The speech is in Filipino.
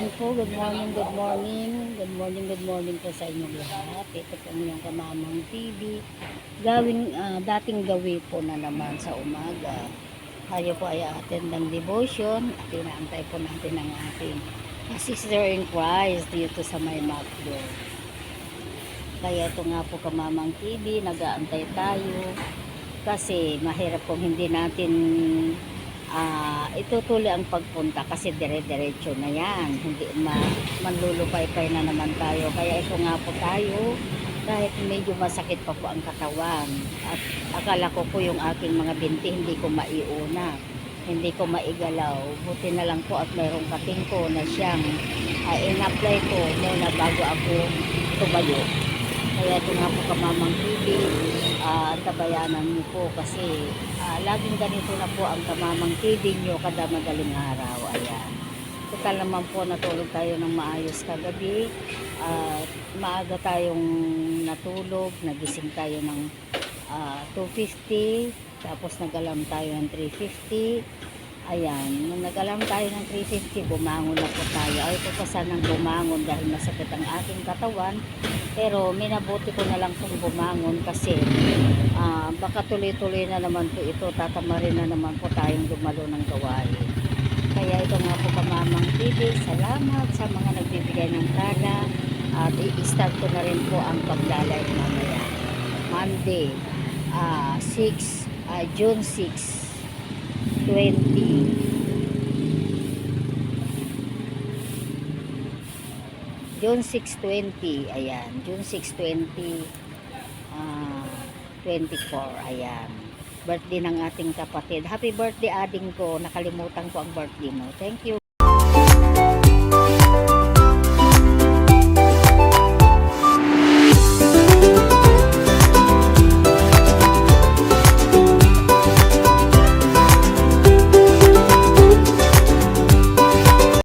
Again po, good morning, good morning, good morning, good morning po sa inyong lahat. Ito po ang kamamang TV. Gawing, ah, dating gawi po na naman sa umaga. Tayo po ay attend ng devotion at inaantay po natin ang ating sister in Christ dito sa may Macdo. Kaya ito nga po kamamang TV, nag-aantay tayo kasi mahirap kung hindi natin ah itutuloy ang pagpunta kasi dire-diretso na yan. Hindi ma manlulupay-pay na naman tayo. Kaya ito nga po tayo kahit medyo masakit pa po ang katawan. At akala ko po yung aking mga binti hindi ko maiuna. Hindi ko maigalaw. Buti na lang po at mayroong kating ko na siyang uh, in-apply ko muna bago ako tumayo. Kaya ito nga po kamamang TV, ah, tabayanan niyo po kasi ah, laging ganito na po ang kamamang TV niyo kada madaling araw. Ayan. Total naman po natulog tayo ng maayos kagabi. at maaga tayong natulog, nagising tayo ng ah, 2.50, tapos nagalam tayo ng 3.50. Ayan, nung nagalam tayo ng 3.50, bumangon na po tayo. Ay, ito pa bumangon dahil masakit ang aking katawan. Pero minabuti ko na lang kung bumangon kasi ah, baka tuloy-tuloy na naman po ito. Tatamarin na naman po tayong dumalo ng gawain. Kaya ito nga po kamamang TV. Salamat sa mga nagbibigay ng tala. At i-start ko na rin po ang paglalay mamaya. Monday, ah 6, ah, June 6, 20. June 6.20, ayan. June 6.20, ah, 24, ayan. Birthday ng ating kapatid. Happy birthday, ading ko. Nakalimutan ko ang birthday mo. Thank you.